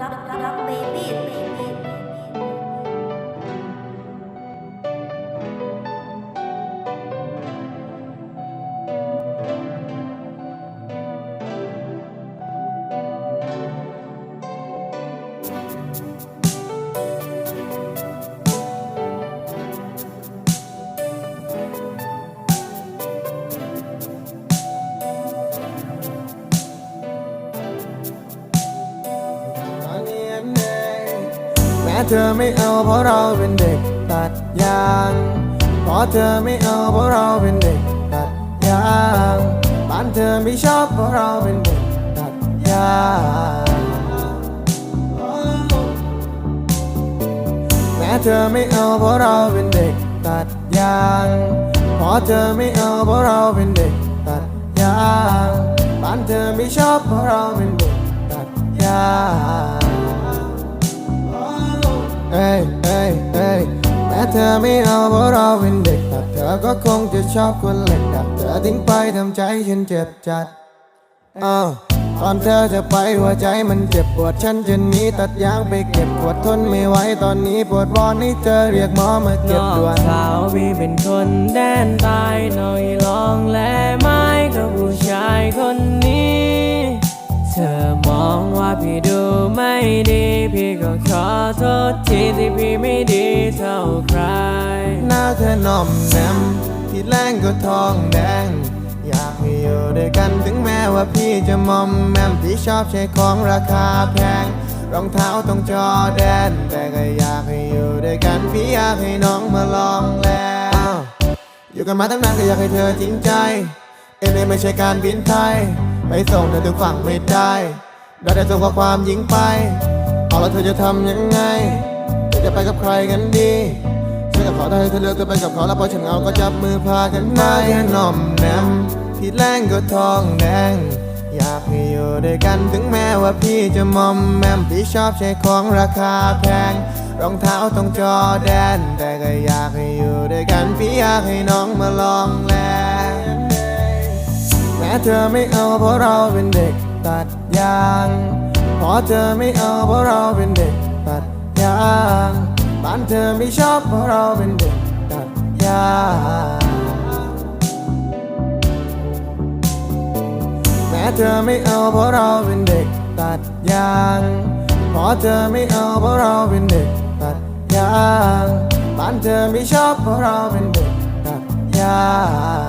duck, duck, baby. เธอไม่เอาเพราะเราเป็นเด็กตัดยางเพราะเธอไม่เอาเพราะเราเป็นเด็กตัดยางบ้านเธอไม่ชอบเพราะเราเป็นเด็กตัดยางแม้เธอไม่เอาเพราะเราเป็นเด็กตัดยางเพราะเธอไม่เอาเพราะเราเป็นเด็กตัดยางบ้านเธอไม่ชอบเพราะเราเป็นเด็กตัดยาง อ้ยเอ้ยเอ้ยแม้เธอไม่เอาเพราะเราเป็นเด็กแต่เธอก็คงจะชอบคนเล็กดับเธอทิ้งไปทำใจฉันเจ็บจัดอ้าวตอนเธอจะไปหัวใจมันเจ็บปวดฉันจะหนีตัดยางไปเก็บปวดทนไม่ไหวตอนนี้ปวดวอนให้เธอเรียกหมอมาเก็บด่วน สาวพี่เป็นคนแดนใตายนอ อมองว่าพี่ดูไม่ดี พี่ก็ขอโทษทีที่พี่ไม่ดีเท่าใคร หน้าเธอหน่อมแนมที่แรงก็ทองแดง อยากให้อยู่ด้วยกันถึงแม้ว่าพี่จะมอมแมมพี่ชอบใช้ของราคาแพง รองเท้าต้องจอแดน แต่ก็อยากให้อยู่ด้วยกันพี่อยากให้น้องมาลองแล้วอยู่กันมาตั้งนานก็อยากให้เธอจริงใจ เอ็นเอไม่ใช่การบินไทยไปส่งเธอถึงฝั่งไม่ได้ ได้แต่ส่งข้อความยิงไป เอาแล้วเธอจะทำยังไง เธอจะไปกับใครกันดีฉันก็ขอได้เธอเลือกเธอไปกับเขาแล้วพอฉันเอาก็จับมือพากันไปหน่อมแนมที่แรงก็ทองแดง อยากให้อยู่ด้วยกันถึงแม้ว่าพี่จะมอมแมมพี่ชอบใช้ของราคาแพง รองเท้าต้องจอแดน แต่ก็อยากให้อยู่ด้วยกันพี่อยากให้น้องมาลองแลแม้เธอไม่เอาเพราะเราเป็นเด็ก ตัดยางเพราะเธอไม่เอาเพราะเราเป็นเด็กตัดยางบ้านเธอไม่ชอบเพราะเราเป็นเด็กตัดยางแม้เธอไม่เอาเพราะเราเป็นเด็กตัดยางเพราะเธอไม่เอาเพราะเราเป็นเด็กตัดยางบ้านเธอไม่ชอบเพราะเราเป็นเด็กตัดยาง